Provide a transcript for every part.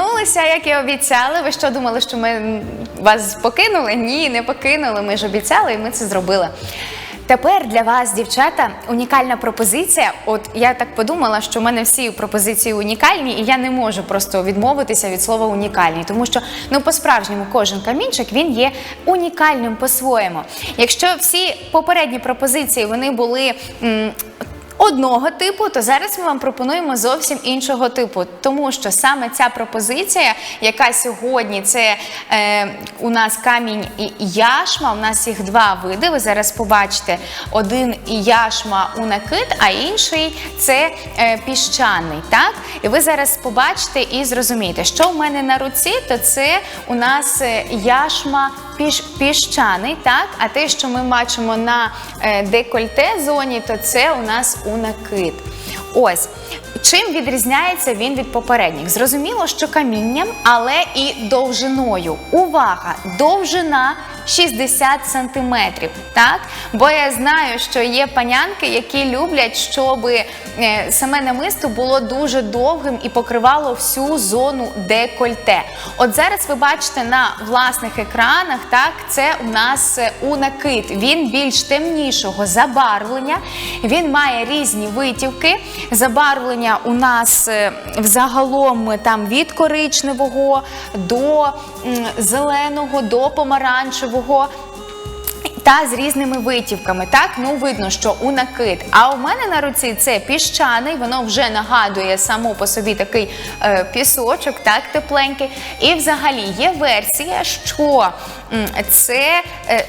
повернулися, як і обіцяли. Ви що думали, що ми вас покинули? Ні, не покинули. Ми ж обіцяли, і ми це зробили. Тепер для вас, дівчата, унікальна пропозиція. От я так подумала, що в мене всі пропозиції унікальні, і я не можу просто відмовитися від слова унікальні, тому що ну по-справжньому кожен камінчик він є унікальним по-своєму. Якщо всі попередні пропозиції вони були. м, Одного типу, то зараз ми вам пропонуємо зовсім іншого типу, тому що саме ця пропозиція, яка сьогодні це е, у нас камінь і яшма. У нас їх два види. Ви зараз побачите один і яшма у накид, а інший це е, піщаний. Так, і ви зараз побачите і зрозумієте, що в мене на руці, то це у нас е, яшма піш, піщаний, так? А те, що ми бачимо на е, декольте зоні, то це у нас у накид. Ось. Чим відрізняється він від попередніх? Зрозуміло, що камінням, але і довжиною. Увага! Довжина 60 сантиметрів. Так? Бо я знаю, що є панянки, які люблять, щоб е, саме намисто було дуже довгим і покривало всю зону декольте. От зараз ви бачите на власних екранах, так, це у нас е, у накид. Він більш темнішого забарвлення, він має різні витівки. Забарвлення у нас е, взагалом там від коричневого до зеленого, до помаранчевого. Та з різними витівками. Так, ну видно, що у накид. А у мене на руці це піщаний, воно вже нагадує само по собі такий е, пісочок, так, тепленький. І взагалі є версія, що це. Е,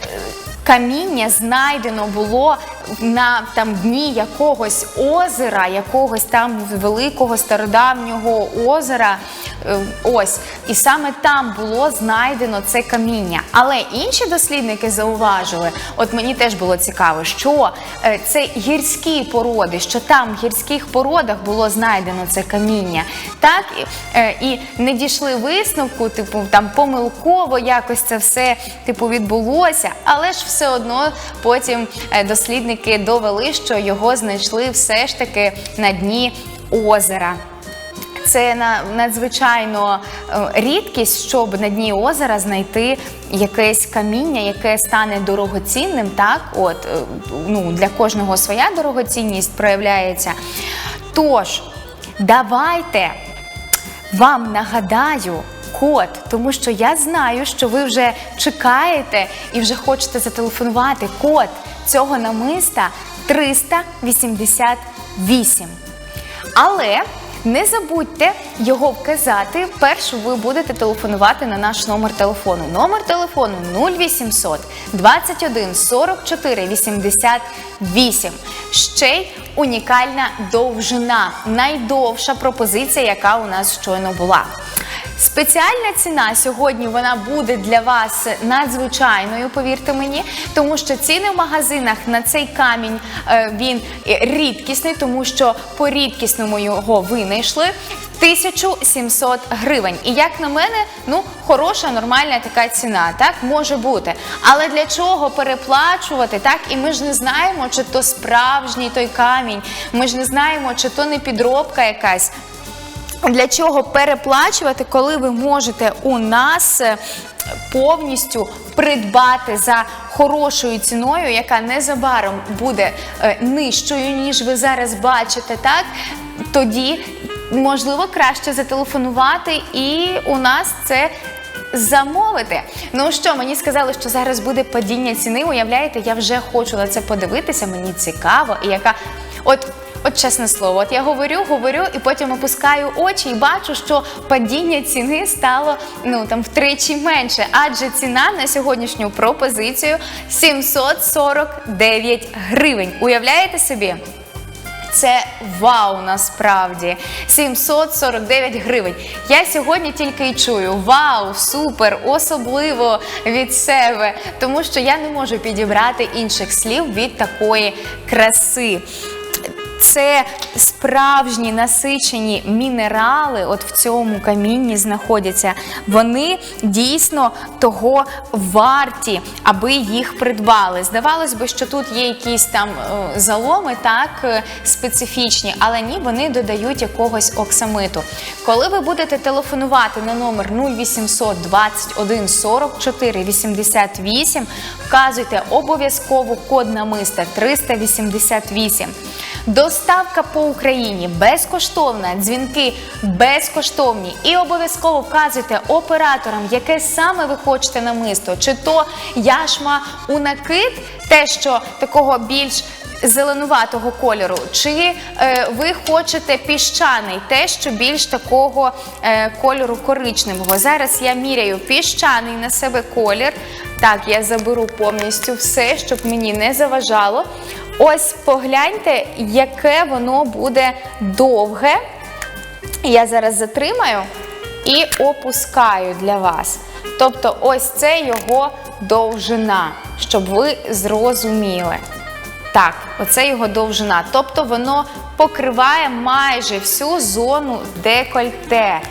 Каміння знайдено було на там дні якогось озера, якогось там великого стародавнього озера. Е, Ось, і саме там було знайдено це каміння. Але інші дослідники зауважили, от мені теж було цікаво, що е, це гірські породи, що там в гірських породах було знайдено це каміння. Так і, е, не дійшли висновку, типу там помилково якось це все типу відбулося, але ж все одно потім е, дослідники довели, що його знайшли все ж таки на дні озера. Це надзвичайно е, рідкість, щоб на дні озера знайти якесь каміння, яке стане дорогоцінним. Так, от е, ну для кожного своя дорогоцінність проявляється. Тож, давайте вам нагадаю код, тому що я знаю, що ви вже чекаєте і вже хочете зателефонувати. Код цього намиста 388. Але не забудьте його вказати. Першу ви будете телефонувати на наш номер телефону. Номер телефону 0800 21 44 88. Ще й унікальна довжина. Найдовша пропозиція, яка у нас щойно була. Спеціальна ціна сьогодні вона буде для вас надзвичайною, повірте мені, тому що ціни в магазинах на цей камінь е, він рідкісний, тому що по рідкісному його винайшли. 1700 гривень. І як на мене, ну хороша, нормальна така ціна, так може бути. Але для чого переплачувати? Так, і ми ж не знаємо, чи то справжній той камінь. Ми ж не знаємо, чи то не підробка якась. Для чого переплачувати, коли ви можете у нас е, повністю придбати за хорошою ціною, яка незабаром буде е, нижчою, ніж ви зараз бачите, так? Тоді можливо краще зателефонувати, і у нас це. Замовити. Ну що, мені сказали, що зараз буде падіння ціни. Уявляєте, я вже хочу на це подивитися, мені цікаво. І яка. От От чесне слово, от я говорю, говорю, і потім опускаю очі і бачу, що падіння ціни стало ну там втричі менше, адже ціна на сьогоднішню пропозицію 749 гривень. Уявляєте собі? Це вау, насправді 749 гривень. Я сьогодні тільки й чую вау, супер, особливо від себе, тому що я не можу підібрати інших слів від такої краси. Це справжні насичені мінерали, от в цьому камінні знаходяться. Вони дійсно того варті, аби їх придбали. Здавалось би, що тут є якісь там е, заломи, так е, специфічні, але ні, вони додають якогось оксамиту. Коли ви будете телефонувати на номер 0800 21 44 88, вказуйте обов'язково код намиста 388. Доставка по Україні безкоштовна, дзвінки безкоштовні. І обов'язково вказуйте операторам, яке саме ви хочете намисто, чи то яшма у накид, те, що такого більш зеленуватого кольору, чи е, ви хочете піщаний, те, що більш такого е, кольору коричневого. Зараз я міряю піщаний на себе колір. Так, я заберу повністю все, щоб мені не заважало. Ось погляньте, яке воно буде довге. Я зараз затримаю і опускаю для вас. Тобто, ось це його довжина, щоб ви зрозуміли. Так, оце його довжина. Тобто воно покриває майже всю зону декольте.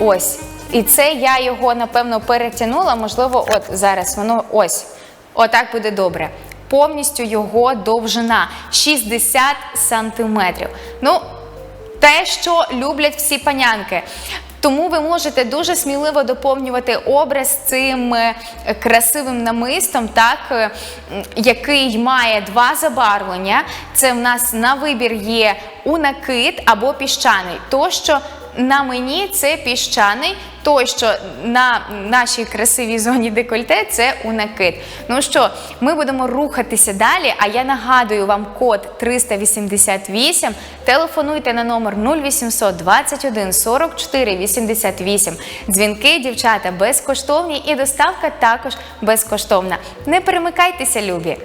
Ось. І це я його, напевно, перетягнула. Можливо, от зараз воно ось. Отак буде добре. Повністю його довжина 60 сантиметрів. Ну, те, що люблять всі панянки. Тому ви можете дуже сміливо доповнювати образ цим е, красивим намистом, так, е, який має два забарвлення. Це в нас на вибір є унакит або піщаний. То, що на мені це піщаний, той, що на нашій красивій зоні декольте, це унакит. Ну що, ми будемо рухатися далі. А я нагадую вам код 388. Телефонуйте на номер 0800 21 44 88. Дзвінки, дівчата, безкоштовні і доставка також безкоштовна. Не перемикайтеся, любі!